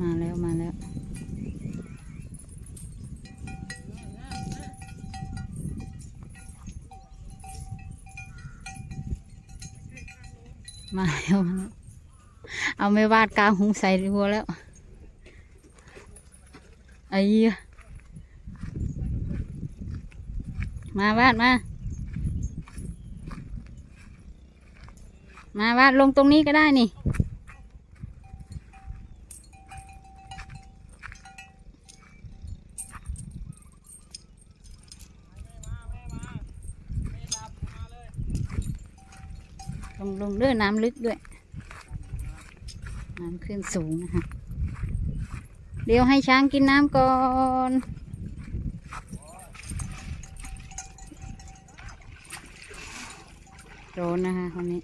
มาแล้วมาแล้ว มาแล้วมาแล้ว เอาไม่วาดกลางหุงใส่หัวแล้วไอ้มาวาดมา มาวาดลงตรงนี้ก็ได้นี่ ลงลงเด้วยน้ำลึกด้วย น้ำขึ้นสูงนะคะ เดี๋ยวให้ช้างกินน้ำก่อนโดนนะคะคนนี้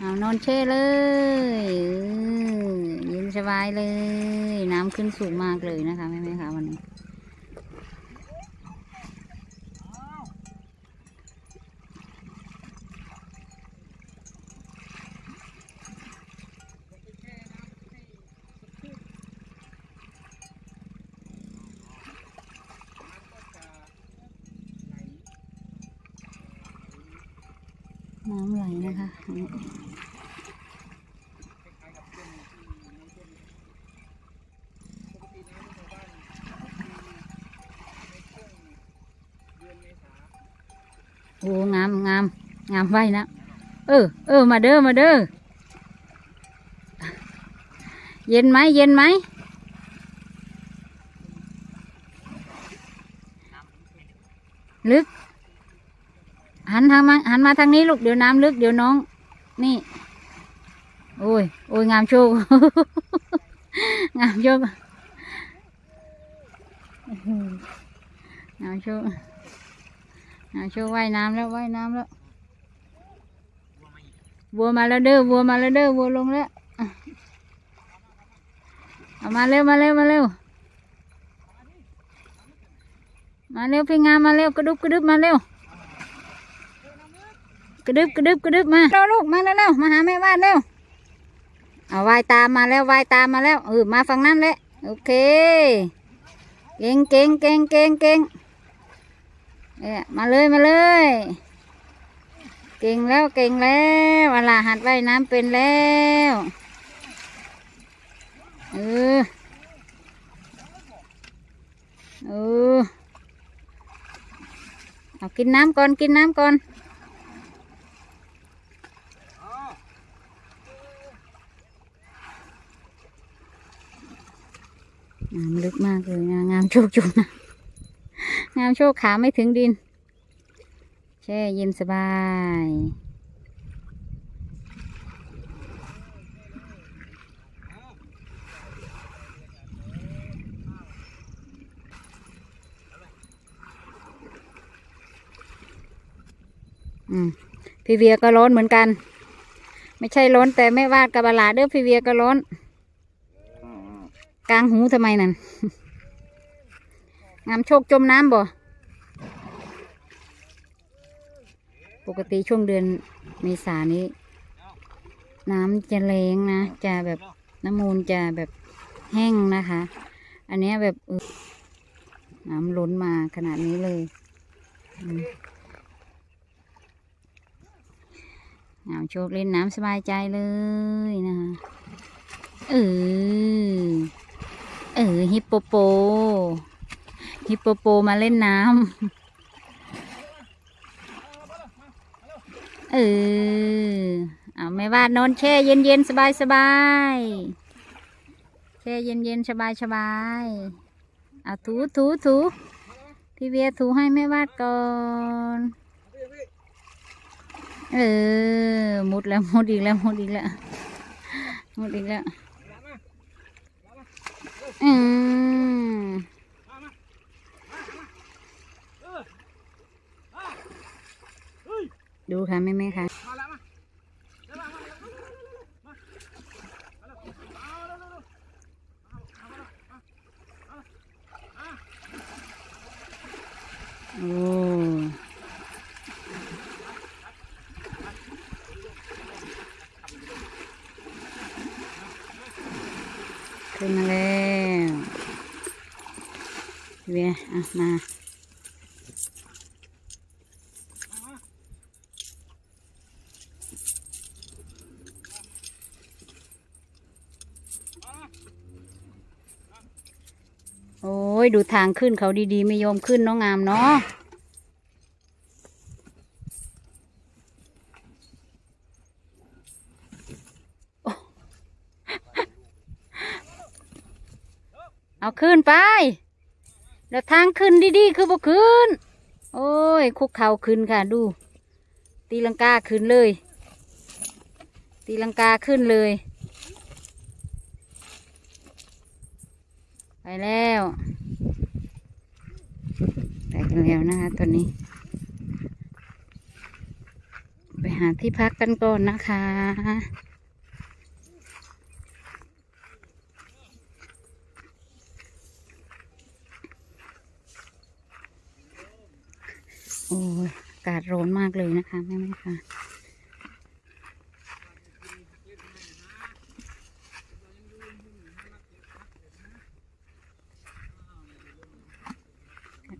เอานอนเช่เลยเย็นสบายเลย น้ำขึ้นสูงมากเลยนะคะแม่แม่คะวันนี้ น้ำไหลนะคะโอ้งามงามงามไว้นะ เออเออมาเด้อมาเด้อเย็นไหมเย็นไหมลึก หันทางมาหันมาทางนี้ลูกเดี๋ยวน้ำลึกเดี๋ยวน้อง นี่ โอ้ยโอ้ยงามโชคงามโชคงามโชคงามโชคว่ายน้ำแล้วว่ายน้ำแล้ววัวมาแล้วเด้อวัวมาแล้วเด้อวัวลงแล้วเอามาเร็วมาเร็วมาเร็วมาเร็วพี่งามมาเร็วกระดุบกระดุบมาเร็ว กระดึบกระดึบกระดึบมาเร็วลูกมาเร็วเร็วมาหาแม่วาดเร็วเอาวายตามมาแล้ววายตามมาแล้วเออมาฝั่งนั้นแหละโอเค เก่งเก่งเก่งเก่งเก่งเอ๊ะมาเลยมาเลย เก่งแล้วเก่งแล้วเวลาหัดว่ายน้ำเป็นแล้วเออเออเอากินน้ำก่อนกินน้ำก่อน ลึกมากเลยนะงามโชคจุกนะงามโชคขาไม่ถึงดิน แช่เย็นสบาย อืมพี่เวียก็ร้อนเหมือนกัน ไม่ใช่ร้อนแต่ไม่วาดกับบลาเด้อพี่เวียก็ร้อน กลางหูทำไมนั่นงามโชคจมน้ำบ่ ปกติช่วงเดือนเมษานี้ น้ำจะแรงนะ จะแบบน้ำมูลจะแบบแห้งนะคะ อันเนี้ยแบบเออน้ำล้นมาขนาดนี้เลยอืมงามโชคเล่นน้ำสบายใจเลยนะคะเออ เออฮิปโปโป ฮิปโปโปมาเล่นน้ำเออเอาไม่ว่านอนแช่เย็นเย็นสบายสบายแช่เย็นเย็นสบายสบายเอาถูถูถูพี่เวียถูให้แม่วาดก่อน เออมุดแล้วมุดอีกแล้วมุดอีกแล้วมุดอีกแล้ว ดูค่ะแม่แม่ค่ะโอ้ขึ้นมาเลย เวียอะมาโอ้ย ดูทางขึ้นเขาดีๆ ไม่ยอมขึ้นน้องงามเนาะเอาขึ้นไป แล้วทางขึ้นดีๆคือบ่ขึ้น โอ้ย คุกเข่าขึ้นค่ะดู ตีลังกาขึ้นเลย ตีลังกาขึ้นเลย ไปแล้วไปกันแล้วนะคะตอนนี้ ไปหาที่พักกันก่อนนะคะ โอ้ยอากาศร้อนมากเลยนะคะแม่แม่ค่ะ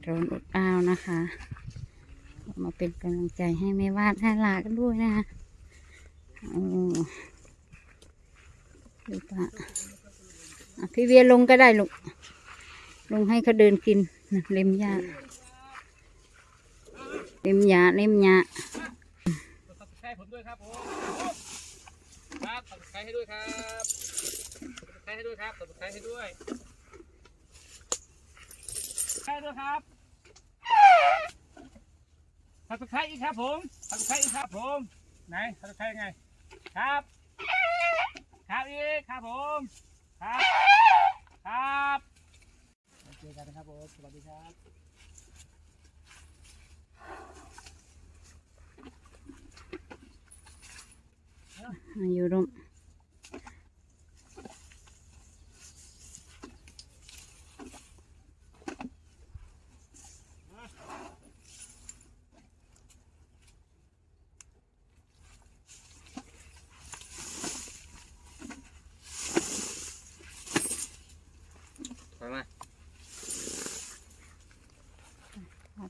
โดนอดอ้าวนะคะ มาเป็นกำลังใจให้แม่วาดให้ลากันด้วยนะคะโอ้ดูปะอะพี่เวียลงก็ได้ลูก ลงให้เขาเดินกินนะเล็มหญ้า เล็มหญ้าเล็มหญ้าตัดใช้ผมด้วยครับผมครับตัดใช้ให้ด้วยครับตัดใช้ให้ด้วยครับตัดใช้ให้ด้วยใช้ด้วยครับตัดใช้อีกครับผมตัดใช้อีกครับผมไหนตัดใช้ยังไงครับครับอีกครับผมครับครับเจอกันนะครับผมสวัสดีครับ อายุร่ม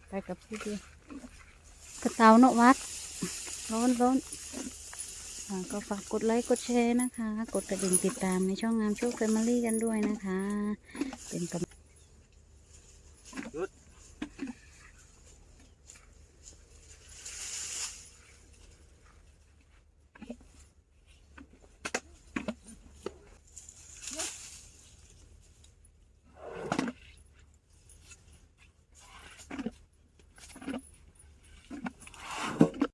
ไปกับพี่เดียวกระเตาเนอะวัดร้อนร้อนอ่า ก็ฝากกดไลค์กดแชร์นะคะ กดกระดิ่งติดตามในช่องงามโชคแฟมิลี่กันด้วยนะคะ เป็นกำ